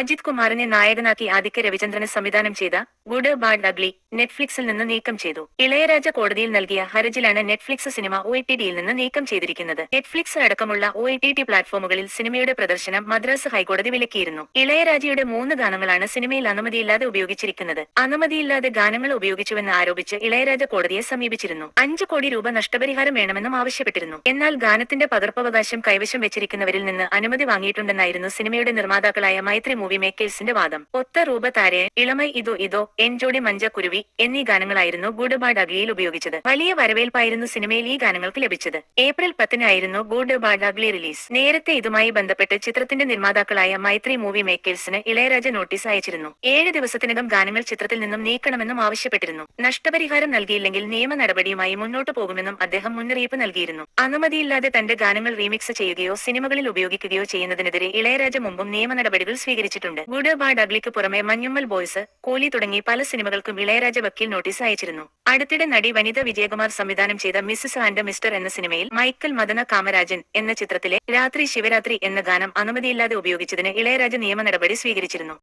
അജിത് കുമാറിനെ നായകനാക്കി ആദിത്യ രവിചന്ദ്രന് സംവിധാനം ചെയ്ത ഗുഡ് ബാഡ് അഗ്ലി നെറ്റ്ഫ്ലിക്സിൽ നിന്ന് നീക്കം ചെയ്തു. ഇളയരാജ കോടതിയിൽ നൽകിയ ഹർജിയിലാണ് നെറ്റ്ഫ്ലിക്സ് സിനിമ ഒ ടിയിൽ നിന്ന് നീക്കം ചെയ്തിരിക്കുന്നത്. നെറ്റ്ഫ്ലിക്സ് അടക്കമുള്ള ഒ പ്ലാറ്റ്ഫോമുകളിൽ സിനിമയുടെ പ്രദർശനം മദ്രാസ് ഹൈക്കോടതി വിലക്കിയിരുന്നു. ഇളയരാജയുടെ മൂന്ന് ഗാനങ്ങളാണ് സിനിമയിൽ അനുമതിയില്ലാതെ ഉപയോഗിച്ചിരിക്കുന്നത്. അനുമതിയില്ലാതെ ഗാനങ്ങൾ ഉപയോഗിച്ചുവെന്ന് ആരോപിച്ച് ഇളയരാജ കോടതിയെ സമീപിച്ചിരുന്നു. അഞ്ചു കോടി രൂപ നഷ്ടപരിഹാരം വേണമെന്നും ആവശ്യപ്പെട്ടിരുന്നു. എന്നാൽ ഗാനത്തിന്റെ പകർപ്പവകാശം കൈവശം വെച്ചിരിക്കുന്നവരിൽ നിന്ന് അനുമതി വാങ്ങിയിട്ടുണ്ടെന്നായിരുന്നു സിനിമയുടെ നിർമ്മാതാക്കളായ മൈത്രി മേക്കേഴ്സിന്റെ വാദം. ഒത്ത രൂപ താരയെ ഇളമൈ ഇതോ ഇതോ എൻജോടി മഞ്ച കുരുവി എന്നീ ഗാനങ്ങളായിരുന്നു ഗുഡ് ബാഡ് അഗ്ലിയിൽ ഉപയോഗിച്ചത്. വലിയ വരവേൽപ്പായിരുന്നു സിനിമയിൽ ഈ ഗാനങ്ങൾക്ക് ലഭിച്ചത്. ഏപ്രിൽ പത്തിനായിരുന്നു ഗുഡ് ബാഡ് അഗ്ലി റിലീസ്. നേരത്തെ ഇതുമായി ബന്ധപ്പെട്ട് ചിത്രത്തിന്റെ നിർമ്മാതാക്കളായ മൈത്രി മൂവി മേക്കേഴ്സിന് ഇളയരാജ നോട്ടീസ് അയച്ചിരുന്നു. ഏഴ് ദിവസത്തിനകം ഗാനങ്ങൾ ചിത്രത്തിൽ നിന്നും നീക്കണമെന്നും ആവശ്യപ്പെട്ടിരുന്നു. നഷ്ടപരിഹാരം നൽകിയില്ലെങ്കിൽ നിയമ നടപടിയുമായി മുന്നോട്ടു പോകുമെന്നും അദ്ദേഹം മുന്നറിയിപ്പ് നൽകിയിരുന്നു. അനുമതിയില്ലാതെ തന്റെ ഗാനങ്ങൾ റീമിക്സ് ചെയ്യുകയോ സിനിമകളിൽ ഉപയോഗിക്കുകയോ ചെയ്യുന്നതിനെതിരെ ഇളയരാജ മുമ്പും നിയമ നടപടികൾ സ്വീകരിച്ചിട്ടുണ്ട് ഗുഡ് ബാഡ് അഗ്ലിക്ക് പുറമെ മഞ്ഞുമ്മൽ ബോയ്സ് കോലി തുടങ്ങി പല സിനിമകൾക്കും ഇളയരാജ വക്കീൽ നോട്ടീസ് അയച്ചിരുന്നു. അടുത്തിടെ നടി വനിത വിജയകുമാർ സംവിധാനം ചെയ്ത മിസ്സസ് ആൻഡ് മിസ്റ്റർ എന്ന സിനിമയിൽ മൈക്കൽ മദന കാമരാജൻ എന്ന ചിത്രത്തിലെ രാത്രി ശിവരാത്രി എന്ന ഗാനം അനുമതിയില്ലാതെ ഉപയോഗിച്ചതിന് ഇളയരാജ നിയമ നടപടി സ്വീകരിച്ചിരുന്നു.